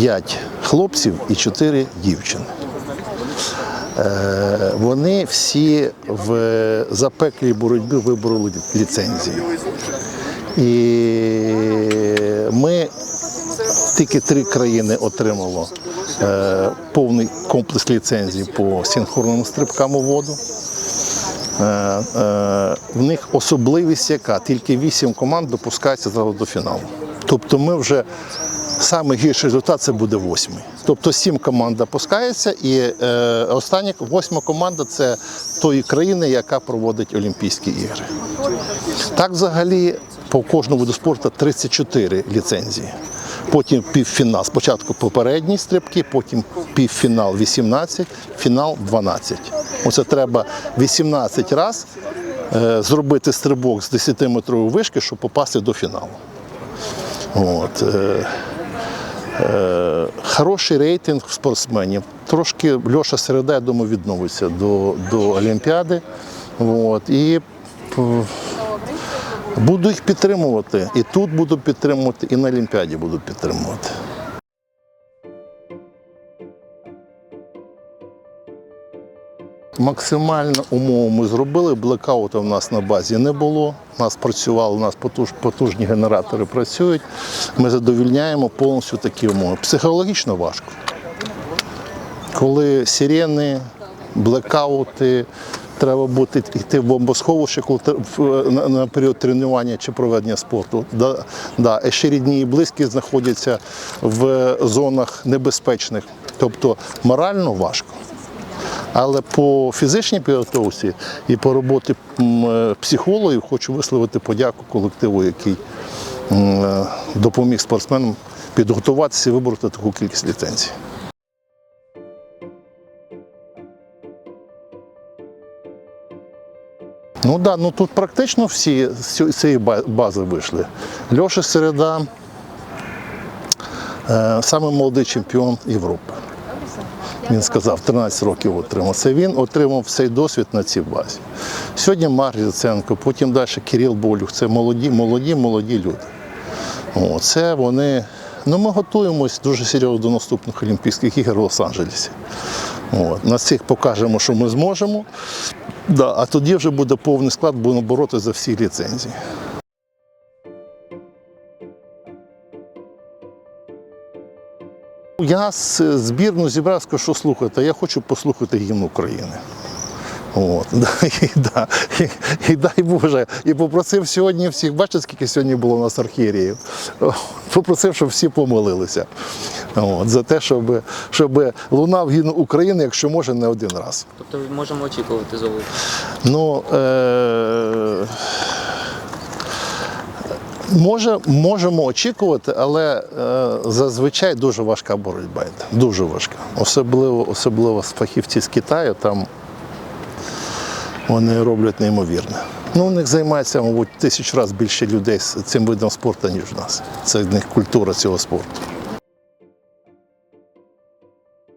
5 хлопців і 4 дівчини. Е, Вони всі в запеклій боротьбі вибороли ліцензії. І ми тільки три країни отримало е, повний комплекс ліцензій по синхронним стрибкам у воду. Е, в них особливість яка? Тільки вісім команд допускається зразу до фіналу. Тобто ми вже Саме гірший результат це буде восьмий. Тобто сім команд допускається, і е, остання восьма команда це тої країни, яка проводить Олімпійські ігри. Так, взагалі, по кожному виду спорту 34 ліцензії. Потім півфінал. Спочатку попередні стрибки, потім півфінал 18, фінал 12. Оце треба 18 разів е, зробити стрибок з 10-метрової вишки, щоб попасти до фіналу. От, е, хороший рейтинг спортсменів. Трошки Льоша Середа, я думаю, відновиться до, до Олімпіади. От, і буду їх підтримувати. І тут буду підтримувати, і на Олімпіаді буду підтримувати. Максимально умову ми зробили. Блекаута в нас на базі не було. У нас працювали, у нас потуж, потужні генератори працюють. Ми задовільняємо повністю такі умови. Психологічно важко. Коли сирени, блекаути, треба бути йти в бомбосховище на, на період тренування чи проведення спорту. Да, да. І ще рідні і близькі знаходяться в зонах небезпечних. Тобто морально важко. Але по фізичній підготовці і по роботі е, психологів хочу висловити подяку колективу, який е, допоміг спортсменам підготуватися і вибороти таку кількість ліцензій. Ну да, ну тут практично всі з цієї- бази вийшли. Льоша Середа, е, самий молодий чемпіон Європи. Він сказав, 13 років отримав. Це він отримав цей досвід на цій базі. Сьогодні Марк Зіценко, потім далі Кирил Болюх. Це молоді, молоді, молоді люди. О, це вони. Ну, ми готуємось дуже серйозно до наступних Олімпійських ігор в Лос-Анджелесі. На цих покажемо, що ми зможемо. Да, а тоді вже буде повний склад, будемо боротися за всі ліцензії. Я збірну зібрав, що слухайте, я хочу послухати гімн України. От, і, да, і, і дай Боже, і попросив сьогодні всіх, бачите, скільки сьогодні було у нас архієреїв, О, попросив, щоб всі помолилися от, за те, щоб, щоб лунав гімн України, якщо може, не один раз. Тобто можемо очікувати золото. Ну, е- може, можемо очікувати, але е- зазвичай дуже важка боротьба йде. Дуже важка. Особливо, особливо з фахівці з Китаю, там вони роблять неймовірне. Ну, у них займається, мабуть, тисяч разів більше людей з цим видом спорту, ніж у нас. Це в них культура цього спорту.